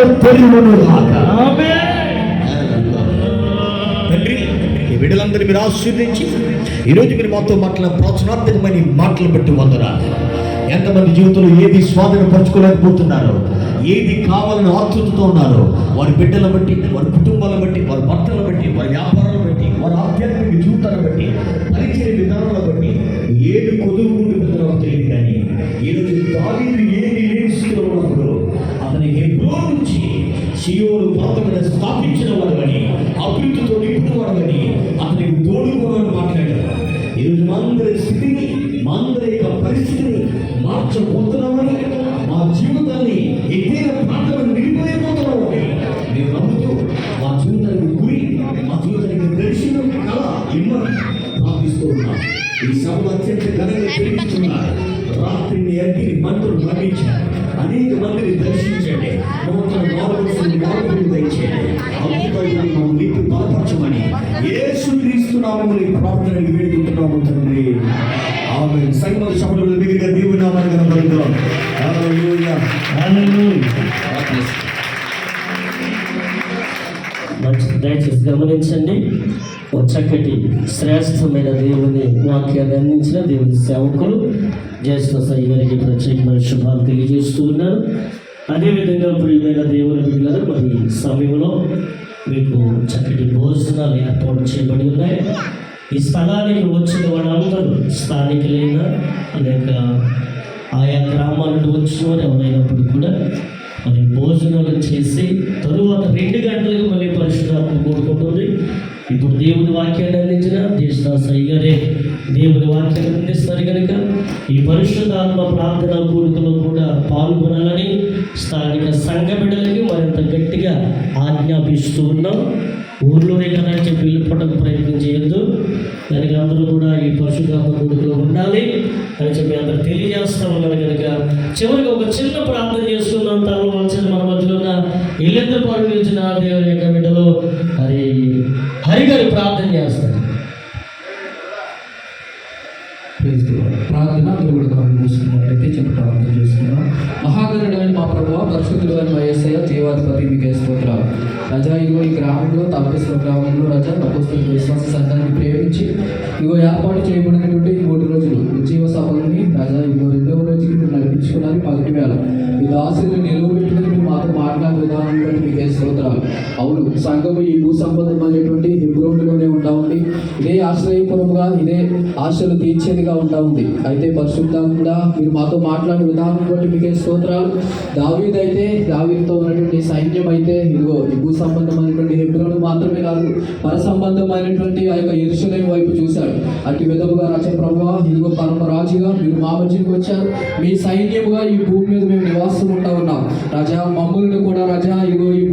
ద్వారములు తెలియను గాక. తండ్రి ఈ బిడ్డలందరూ మీరు ఆశీర్వించి ఈరోజు మీరు మాతో మాట్లాడిన ప్రోత్సాహాత్మకమైన మాటలు బట్టి వందరా ఎంతమంది జీవితంలో ఏది స్వాధీనపరచుకోలేకపోతున్నారో ఏది కావాలని ఆతృతతో ఉన్నారో వారి బిడ్డల బట్టి వారి కుటుంబాలను బట్టి వారి భర్తలను బట్టి వారి వ్యాపారం సియోను పర్వతం మీద స్థాపించిన వాడని అభివృద్ధితో నింపిన వాడని అతనికి తోడుకోవాలని మాట్లాడారు ఈరోజు మా అందరి స్థితిని మా అందరి యొక్క పరిస్థితిని మార్చబోతున్నామని మా జీవితాన్ని ఎత్తైన ప్రాంతంలో నిలిపోయిపోతున్నామని మేము నమ్ముతూ మా జీవితానికి గురి మా జీవితానికి దర్శనం కళ ఇమ్మని ప్రార్థిస్తూ ఉన్నాం. ఈ సభలో అత్యంత ఘనంగా తెలియజేస్తున్నారు రాత్రిని అగ్ని మంటలు మరణించారు. అనేక మందిని యేసు క్రీస్తు నామములు ఈ వేడుకుంటున్నాము తండ్రి. ఆమె సంగమ సభలో మిగిలిన దేవుని నామాన్ని కనబడుతున్నాం దయచేసి గమనించండి. ఒక చక్కటి శ్రేష్టమైన దేవుని వాక్యాన్ని అందించిన దేవుని సేవకులు జ్యేష్ఠ సాయి గారికి ప్రత్యేకమైన శుభాలు తెలియజేస్తూ ఉన్నారు. అదేవిధంగా ప్రియమైన దేవుని బిడ్డలు మరి సమయంలో మీకు చక్కటి భోజనం భోజనాలు ఏర్పాటు చేయబడి ఉన్నాయి. ఈ స్థలానికి వచ్చిన వాళ్ళందరూ స్థానికులైన అనేక ఆయా గ్రామాల నుండి వచ్చిన వారు ఎవరైనప్పుడు కూడా మరి భోజనాలు చేసి తరువాత రెండు గంటలకు మళ్ళీ పరిశుభ్రాత్మ కోరుకుంటుంది. ఇప్పుడు దేవుని వాక్యాన్ని అందించిన దేశదాస్ అయ్యగారే దేవుని వాక్యాన్ని అందిస్తారు కనుక ఈ పరిశుద్ధాత్మ ప్రార్థన కూడుకలో కూడా పాల్గొనాలని స్థానిక సంఘ బిడ్డలకి మరింత గట్టిగా ఆజ్ఞాపిస్తూ ఉన్నాం. ఊర్లోనే కదా చెప్పి వెళ్ళిపోవడానికి ప్రయత్నం చేయొద్దు. దానికి అందరూ కూడా ఈ పరిశుద్ధాత్మ గుడిలో ఉండాలి అని చెప్పి అందరూ తెలియజేస్తా ఉన్నారు కనుక. చివరికి ఒక చిన్న ప్రార్థన చేసుకున్నాం తర్వాత వచ్చిన మన మధ్యలో ఉన్న ఇల్లెందు పరుగులించిన దేవుని యొక్క బిడ్డలో హరి హరిగారి ప్రార్థన చేస్తారు. ప్రార్థన దేవుడు కూడా చిన్న ప్రార్థన చేసుకుందాం. మహాగరుడైన మా ప్రభు పరిశుద్ధుడు అని వైఎస్ఐ జీవాధిపతి మీకే స్తోత్రాలు. రజా ఇగో ఈ గ్రామంలో తాపేశ్వర గ్రామంలో రజా నపుస్తున్న విశ్వాస సంఘాన్ని ప్రేమించి ఇగో ఏర్పాటు చేయబడినటువంటి ఈ మూడు రోజులు ఉజ్జీవ సభలని రజా ఇగో రెండవ రోజుకి నడిపించుకోవడానికి మొదటి వేళ. ఈ దాసులు నిలువ మాట్లాడే విధానం బట్టి స్తోత్రాలు. అవును సంఘము ఈ భూ సంబంధమైనటువంటి హిబ్రోన్లోనే ఉంటా ఉంది ఇదే ఆశ్రయపురముగా ఇదే ఆశలు తీర్చేదిగా ఉంటా ఉంది అయితే పరిశుద్ధంగా మీరు మాతో మాట్లాడే విధానం బట్టి మీకే స్తోత్రాలు. దావీదైతే దావీతో ఉన్నటువంటి సైన్యం అయితే ఇదిగో ఈ భూ సంబంధమైనటువంటి హెబ్రోను మాత్రమే కాదు పర సంబంధమైనటువంటి ఆ యొక్క ఇరుషులైన వైపు చూశాడు. అటు విధముగా రచ ప్రభు ఇదిగో పరమ రాజుగా మీరు మా మధ్యకి వచ్చారు. మీ సైన్యముగా ఈ భూమి మీద మేము నివాసం ఉంటా ఉన్నాం రాజా మమ్మల్ని కూడా రాజా ఇగో ఈ